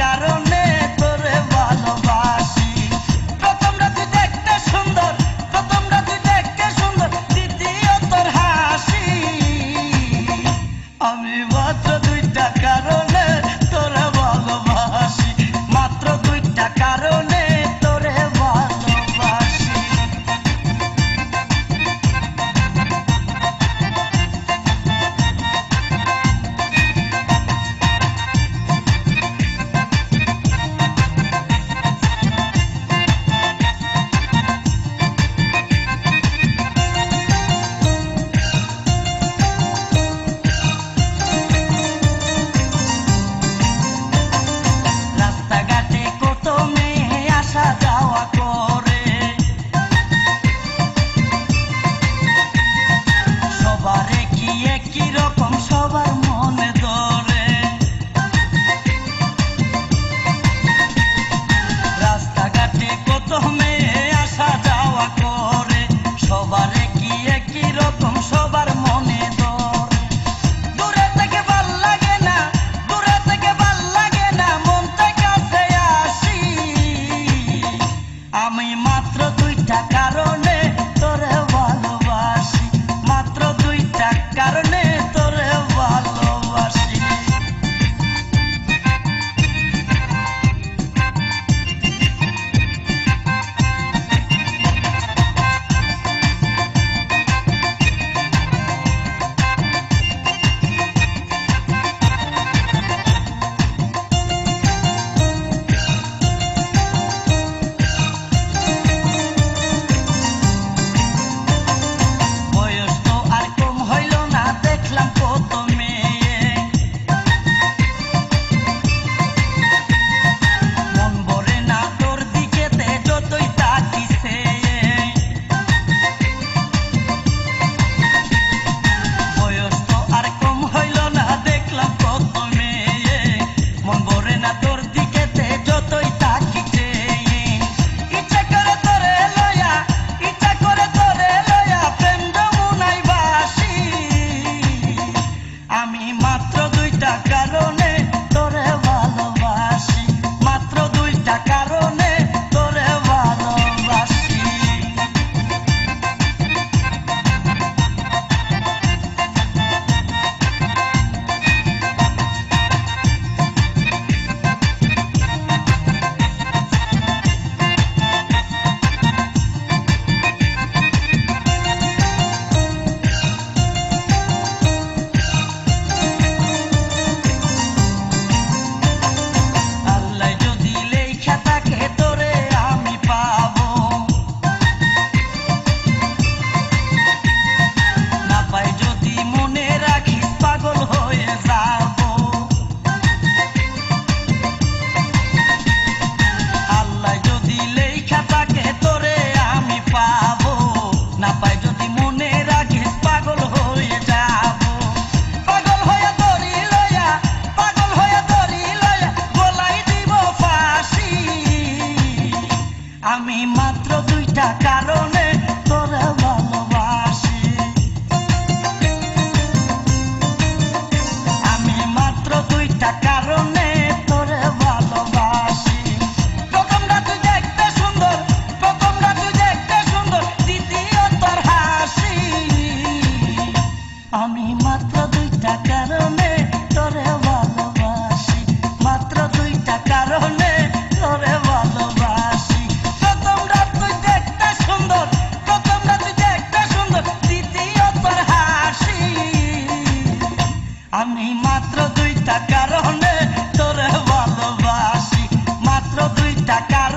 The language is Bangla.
কারণে sacaron মাত্র দুই টাকার হলে তোরে ভালোবাসি। মাত্র দুই টাকার